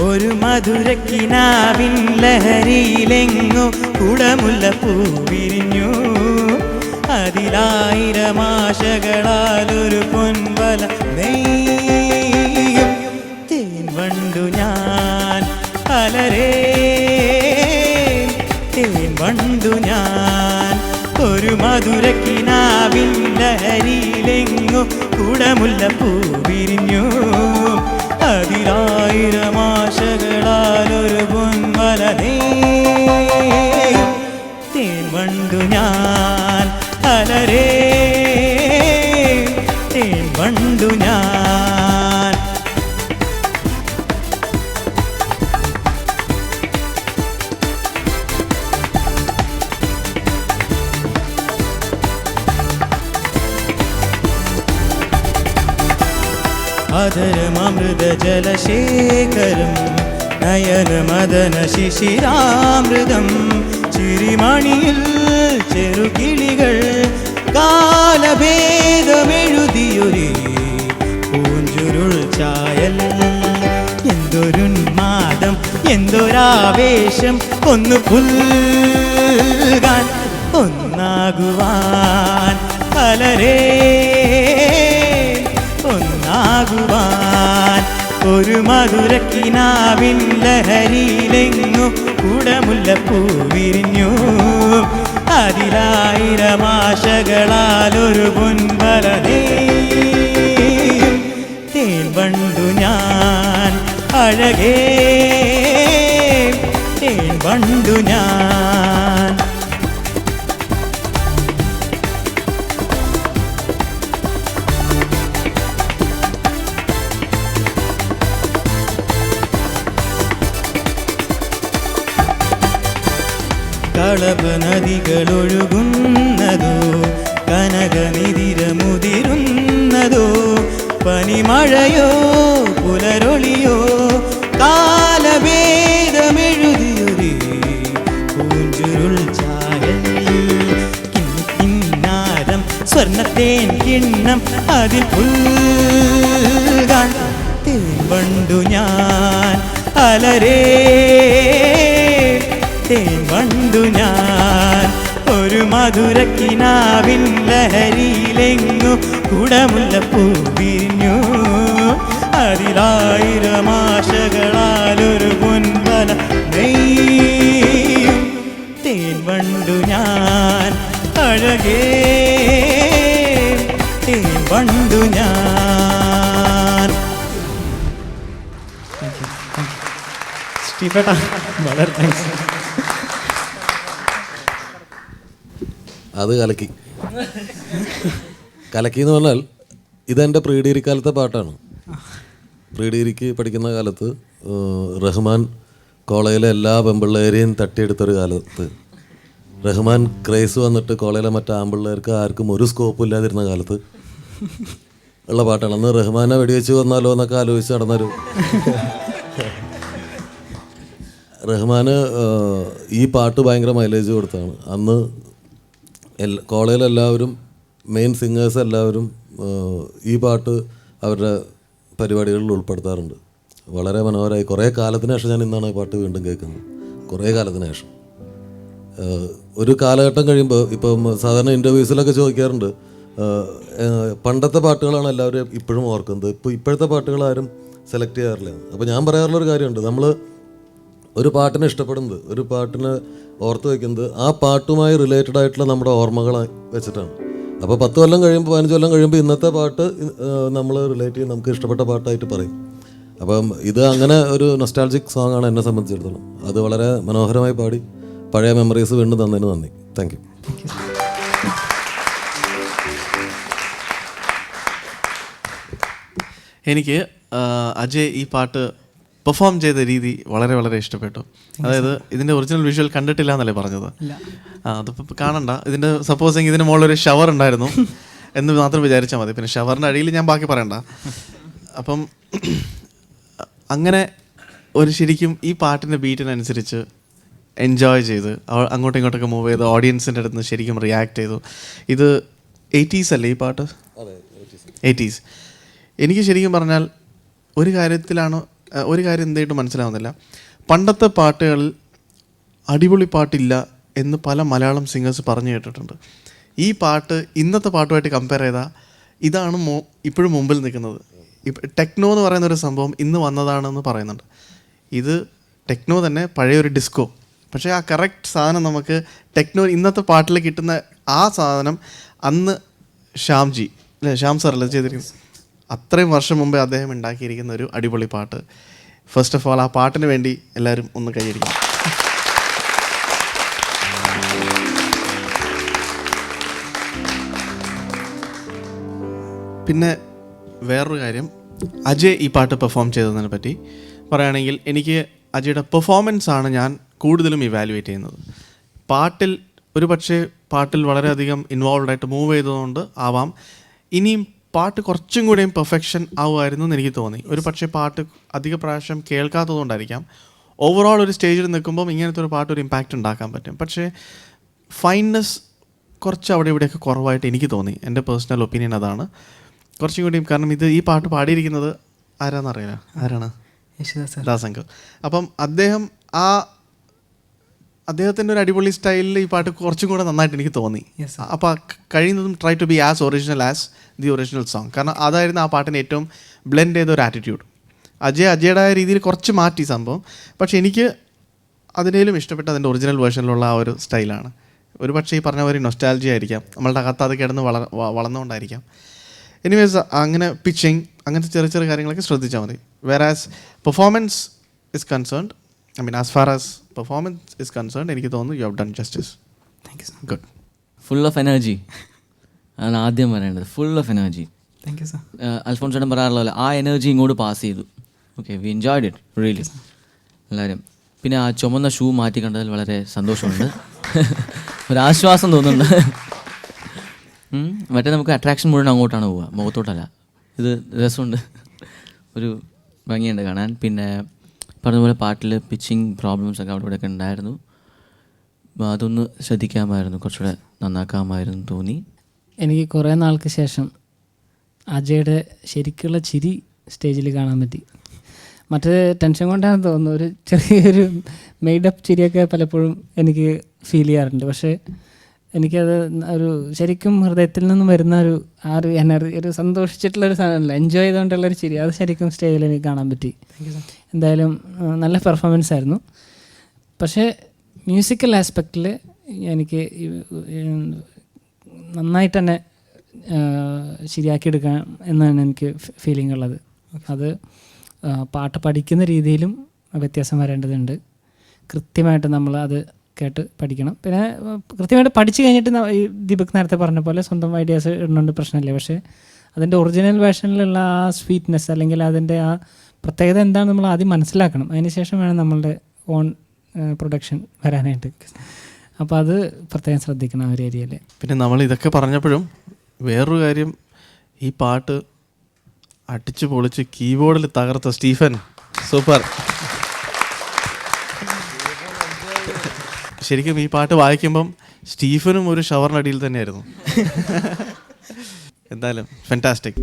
ഒരു മധുരക്കിനാവിൻ ലഹരിയിലെങ്ങു കുടമുല്ല പൂവിരിഞ്ഞു. അതിലായിരമാശകളാൽ ഒരു പൊൻവല നെയ്യും. തേൻ വണ്ടു ഞാൻ അലരേ. തേൻ വണ്ടു ഞാൻ ഒരു മധുരക്കിനാവിൻ ലഹരിയിലെങ്ങോ കുടമുല്ല പൂവിരിഞ്ഞു വണ്ടു ഞാൻ. അലരേ തേൻ വണ്ടു ഞാൻ. അധരമൃത ജലശേഖരം നയനമദന ശിശിരാമൃതം ചിരിമണിയിൽ ചെറുകിളികൾ കാലഭേദമെഴുതിയൊരു പൂഞ്ചുരുൾ ചായൽ. എന്തൊരുന്മാദം എന്തൊരാവേശം. ഒന്ന് പുൽകാൻ ഒന്നാകുവാൻ. പലരേ ഒന്നാകുവാൻ. ഒരു മധുരക്കിനാവിൻ ലഹരിയിലെങ്ങു കുടമുല്ല പൂവിരിഞ്ഞു. അതിലായിരം ആശകളാൽ ഒരു തേൻ വണ്ടു ഞാൻ അഴകേ. തേൻ വണ്ടു ഞാൻ കളപ നദികളൊഴുകുന്നതോ കനകനിതിരമുതിരുന്നതോ പനിമഴയോ പുലരൊളിയോ കാലഭേദമെഴുതിയൊരു പൂഞ്ചുരുൾ ചായൽ. കിന്നാരം സ്വർണത്തേൻ കിണ്ണം അതിൽ പുൽകാൻ തേൻ ഞാൻ അലരേ തേൻ വണ്ടു ഞാൻ. ഒരു മധുരക്കിനാവിൻ ലഹരിയിലെങ്ങു കുടമുല്ല വിരിഞ്ഞു അതിലായിരം പൊൻവല നെയ്യും തേൻ വണ്ടു ഞാൻ. അഴകേ തേൻ വണ്ടു ഞാൻ. സ്റ്റീഫേട്ടാ വളരെ താങ്ക്സ് അത് കലക്കി. കലക്കി എന്ന് പറഞ്ഞാൽ ഇതെന്റെ പ്രീ ഡിഗ്രി കാലത്തെ പാട്ടാണ്. പ്രീ ഡിഗ്രിക്ക് പഠിക്കുന്ന കാലത്ത് റഹ്മാൻ കോളേജിലെ എല്ലാ പെമ്പിള്ളേരെയും തട്ടിയെടുത്തൊരു കാലത്ത്. റഹ്മാൻ ക്രേസ് വന്നിട്ട് കോളേജിലെ മറ്റു ആമ്പിള്ളേർക്ക് ആർക്കും ഒരു സ്കോപ്പ് ഇല്ലാതിരുന്ന കാലത്ത് ഉള്ള പാട്ടാണ്. അന്ന് റഹ്മാനെ വെടിവെച്ച് വന്നാലോ എന്നൊക്കെ ആലോചിച്ച് നടന്നൊരു റഹ്മാന് ഈ പാട്ട് ഭയങ്കര മൈലേജ് കൊടുത്താണ്. അന്ന് കോളേജിലെല്ലാവരും മെയിൻ സിംഗേഴ്സ് എല്ലാവരും ഈ പാട്ട് അവരുടെ പരിപാടികളിൽ ഉൾപ്പെടുത്താറുണ്ട്. വളരെ മനോഹരമായി. കുറേ കാലത്തിന് ശേഷം ഞാൻ ഇന്നാണ് പാട്ട് വീണ്ടും കേൾക്കുന്നത്. കുറേ കാലത്തിന് ശേഷം. ഒരു കാലഘട്ടം കഴിയുമ്പോൾ ഇപ്പം സാധാരണ ഇന്റർവ്യൂസിലൊക്കെ ചോദിക്കാറുണ്ട്. പണ്ടത്തെ പാട്ടുകളാണ് എല്ലാവരും ഇപ്പോഴും ഓർക്കുന്നത്. ഇപ്പോൾ ഇപ്പോഴത്തെ പാട്ടുകൾ ആരും സെലക്ട് ചെയ്യാറില്ല. അപ്പോൾ ഞാൻ പറയാറുള്ളൊരു കാര്യമുണ്ട്. നമ്മൾ ഒരു പാട്ടിനെ ഇഷ്ടപ്പെടുന്നത് ഒരു പാട്ടിനെ ഓർത്ത് വയ്ക്കുന്നത് ആ പാട്ടുമായി റിലേറ്റഡ് ആയിട്ടുള്ള നമ്മുടെ ഓർമ്മകൾ വെച്ചിട്ടാണ്. അപ്പോൾ പത്ത് കൊല്ലം കഴിയുമ്പോൾ പതിനഞ്ച് കൊല്ലം കഴിയുമ്പോൾ ഇന്നത്തെ പാട്ട് നമ്മൾ റിലേറ്റ് ചെയ്യും നമുക്ക് ഇഷ്ടപ്പെട്ട പാട്ടായിട്ട് പറയും. അപ്പം ഇത് അങ്ങനെ ഒരു നൊസ്റ്റാൾജിക് സോങ് ആണ് എന്നെ സംബന്ധിച്ചിടത്തോളം. അത് വളരെ മനോഹരമായി പാടി പഴയ മെമ്മറീസ് വീണ്ടും തന്നതിന് നന്ദി. താങ്ക് യു എനിക്ക് അജയ് ഈ പാട്ട് പെർഫോം ചെയ്ത രീതി വളരെ വളരെ ഇഷ്ടപ്പെട്ടു. അതായത് ഇതിന്റെ ഒറിജിനൽ വിഷ്വൽ കണ്ടിട്ടില്ല എന്നല്ലേ പറഞ്ഞത് ആ അതിപ്പോൾ കാണണ്ട. ഇതിന്റെ സപ്പോസിങ് ഇതിന് മുകളിൽ ഒരു ഷവർ ഉണ്ടായിരുന്നു എന്ന് മാത്രം വിചാരിച്ചാൽ മതി. പിന്നെ ഷവറിന്റെ അടിയിൽ ഞാൻ ബാക്കി പറയണ്ട. അപ്പം അങ്ങനെ ഒരു ശരിക്കും ഈ പാട്ടിന്റെ ബീറ്റിനനുസരിച്ച് എൻജോയ് ചെയ്ത് അങ്ങോട്ടും ഇങ്ങോട്ടൊക്കെ മൂവ് ചെയ്ത് ഓഡിയൻസിന്റെ അടുത്ത് നിന്ന് ശരിക്കും റിയാക്ട് ചെയ്തു. ഇത് എയ്റ്റീസ് അല്ലേ ഈ പാട്ട്? എയ്റ്റീസ് എനിക്ക് ശരിക്കും പറഞ്ഞാൽ ഒരു കാര്യത്തിലാണ് ഒരു കാര്യം എന്തായിട്ട് മനസ്സിലാവുന്നില്ല. പണ്ടത്തെ പാട്ടുകളിൽ അടിപൊളി പാട്ടില്ല എന്ന് പല മലയാളം സിംഗേഴ്സ് പറഞ്ഞു കേട്ടിട്ടുണ്ട്. ഈ പാട്ട് ഇന്നത്തെ പാട്ടുമായിട്ട് കമ്പയർ ചെയ്താൽ ഇതാണ് മോ ഇപ്പോഴും മുമ്പിൽ നിൽക്കുന്നത്. ടെക്നോ എന്ന് പറയുന്ന ഒരു സംഭവം ഇന്ന് വന്നതാണെന്ന് പറയുന്നുണ്ട്. ഇത് ടെക്നോ തന്നെ പഴയ ഒരു ഡിസ്കോ പക്ഷേ ആ കറക്റ്റ് സാധനം നമുക്ക് ടെക്നോ ഇന്നത്തെ പാട്ടിൽ കിട്ടുന്ന ആ സാധനം അന്ന് ശ്യാംജി അല്ലേ? ശ്യാം സാറല്ലേ ചെയ്തിരിക്കുന്നത്? അത്രയും വർഷം മുമ്പേ അദ്ദേഹം ഉണ്ടാക്കിയിരിക്കുന്ന ഒരു അടിപൊളി പാട്ട്. ഫസ്റ്റ് ഓഫ് ഓൾ ആ പാട്ടിന് വേണ്ടി എല്ലാവരും ഒന്ന് കൈയടിക്കും പിന്നെ വേറൊരു കാര്യം. അജയ് ഈ പാട്ട് പെർഫോം ചെയ്തതിനെ പറ്റി പറയുകയാണെങ്കിൽ എനിക്ക് അജയുടെ പെർഫോമൻസ് ആണ് ഞാൻ കൂടുതലും ഇവാലുവേറ്റ് ചെയ്യുന്നത്. പാട്ടിൽ ഒരു പക്ഷേ പാട്ടിൽ വളരെയധികം ഇൻവോൾവ് ആയിട്ട് മൂവ് ചെയ്തതുകൊണ്ട് ആവാം. ഇനിയും പാട്ട് കുറച്ചും കൂടെയും പെർഫെക്ഷൻ ആവുമായിരുന്നു എന്ന് എനിക്ക് തോന്നി. ഒരു പക്ഷേ പാട്ട് അധിക പ്രാവശ്യം കേൾക്കാത്തതുകൊണ്ടായിരിക്കാം. ഓവറോൾ ഒരു സ്റ്റേജിൽ നിൽക്കുമ്പം ഇങ്ങനത്തെ ഒരു പാട്ട് ഒരു ഇമ്പാക്റ്റ് ഉണ്ടാക്കാൻ പറ്റും. പക്ഷേ ഫൈൻനെസ് കുറച്ച് അവിടെ ഇവിടെയൊക്കെ കുറവായിട്ട് എനിക്ക് തോന്നി. എന്റെ പേഴ്സണൽ ഒപ്പീനിയൻ അതാണ്. കുറച്ചും കൂടിയും കാരണം ഇത് ഈ പാട്ട് പാടിയിരിക്കുന്നത് ആരാന്നറിയാം ആരാണ്? യേശുദാസ് ദാസങ്കർ അപ്പം അദ്ദേഹം ആ അദ്ദേഹത്തിന്റെ ഒരു അടിപൊളി സ്റ്റൈലിൽ ഈ പാട്ട് കുറച്ചും കൂടെ നന്നായിട്ട് എനിക്ക് തോന്നി. അപ്പോൾ കഴിയുന്നതും try to be as original as the original song കാരണം അതായിരുന്നു ആ പാട്ടിന് ഏറ്റവും ബ്ലെൻഡ് ചെയ്ത ഒരു ആറ്റിറ്റ്യൂഡ് അജയ് അജയുടെ രീതിയിൽ കുറച്ച് മാറ്റി സംഭവം. പക്ഷേ എനിക്ക് അതിനേലും ഇഷ്ടപ്പെട്ട അതിന്റെ ഒറിജിനൽ വേർഷനിലുള്ള ആ ഒരു സ്റ്റൈലാണ് ഒരു പക്ഷേ ഈ പറഞ്ഞ പോലെ നൊസ്റ്റാലജി ആയിരിക്കാം. നമ്മളുടെ അകത്ത് അത് കിടന്ന് വള വളർന്നുകൊണ്ടായിരിക്കാം. എനിവേസ് അങ്ങനെ പിച്ചിങ് അങ്ങനത്തെ ചെറിയ ചെറിയ കാര്യങ്ങളൊക്കെ ശ്രദ്ധിച്ചാൽ മതി. Whereas performance is concerned I mean as far as performance is concern എനിക്ക് തോന്നുന്നു you have done justice thank you sir good full of energy ആണ് ആദ്യം പറയേണ്ടത്. Full of energy thank you sir Alphonse ചേട്ടൻ പറയാറുള്ള പോലെ ആ എനർജി ഇങ്ങോട്ട് പാസ് ചെയ്തു. Okay we enjoyed it really എല്ലാവരും. പിന്നെ ആ ചുമന്ന ഷൂ മാറ്റി കണ്ടതിൽ വളരെ സന്തോഷമുണ്ട്. ഒരാശ്വാസം തോന്നുന്നുണ്ട് മറ്റേ നമുക്ക് അട്രാക്ഷൻ മുഴുവൻ അങ്ങോട്ടാണ് പോവുക. മുഖത്തോട്ടല്ല. ഇത് രസമുണ്ട്. ഒരു ഭംഗിയുണ്ട് കാണാൻ. പിന്നെ പറഞ്ഞതുപോലെ പാട്ടിൽ പിച്ചിങ് പ്രോബ്ലംസ് ഒക്കെ അവിടെ ഇവിടെയൊക്കെ ഉണ്ടായിരുന്നു. അതൊന്ന് ശ്രദ്ധിക്കാമായിരുന്നു കുറച്ചുകൂടെ നന്നാക്കാമായിരുന്നു തോന്നി. എനിക്ക് കുറേ നാൾക്ക് ശേഷം അജയുടെ ശരിക്കുള്ള ചിരി സ്റ്റേജിൽ കാണാൻ പറ്റി. മറ്റേ ടെൻഷൻ കൊണ്ടാണ് തോന്നുന്നത്. ഒരു ചെറിയൊരു മെയ്ഡപ്പ് ചിരിയൊക്കെ പലപ്പോഴും എനിക്ക് ഫീൽ ചെയ്യാറുണ്ട്. പക്ഷേ എനിക്കത് ഒരു ശരിക്കും ഹൃദയത്തിൽ നിന്നും വരുന്ന ഒരു ആ ഒരു എനർജി ഒരു സന്തോഷിച്ചിട്ടുള്ളൊരു സാധനമല്ല. എൻജോയ് ചെയ്തുകൊണ്ടുള്ളൊരു ചിരി. അത് ശരിക്കും സ്റ്റേജിൽ എനിക്ക് കാണാൻ പറ്റി. എന്തായാലും നല്ല പെർഫോമൻസ് ആയിരുന്നു. പക്ഷേ മ്യൂസിക്കൽ ആസ്പെക്റ്റിൽ എനിക്ക് നന്നായിട്ട് തന്നെ ശരിയാക്കിയെടുക്കാം എന്നാണ് എനിക്ക് ഫീലിംഗ് ഉള്ളത്. അത് പാട്ട് പഠിക്കുന്ന രീതിയിലും വ്യത്യാസം വരേണ്ടതുണ്ട്. കൃത്യമായിട്ട് നമ്മൾ അത് കേട്ട് പഠിക്കണം. പിന്നെ കൃത്യമായിട്ട് പഠിച്ചു കഴിഞ്ഞിട്ട് ഈ ദീപക് നേരത്തെ പറഞ്ഞ പോലെ സ്വന്തം ഐഡിയാസ് ഇടുന്നുണ്ട് പ്രശ്നമില്ല. പക്ഷേ അതിന്റെ ഒറിജിനൽ വേർഷനിലുള്ള ആ സ്വീറ്റ്നെസ് അല്ലെങ്കിൽ അതിന്റെ ആ പ്രത്യേകത എന്താണെന്ന് നമ്മൾ ആദ്യം മനസ്സിലാക്കണം. അതിനുശേഷം വേണം നമ്മളുടെ ഓൺ പ്രൊഡക്ഷൻ വരാനായിട്ട്. അപ്പോൾ അത് പ്രത്യേകം ശ്രദ്ധിക്കണം ആ ഒരു ഏരിയയിൽ പിന്നെ നമ്മൾ ഇതൊക്കെ പറഞ്ഞപ്പോഴും വേറൊരു കാര്യം ഈ പാട്ട് അടിച്ചു പൊളിച്ച് കീബോർഡിൽ തകർത്ത സ്റ്റീഫൻ. സൂപ്പർ. ശരിക്കും ഈ പാട്ട് വായിക്കുമ്പം സ്റ്റീഫനും ഒരു ഷവറിനടിയിൽ തന്നെയായിരുന്നു. എന്തായാലും ഫെന്റാസ്റ്റിക്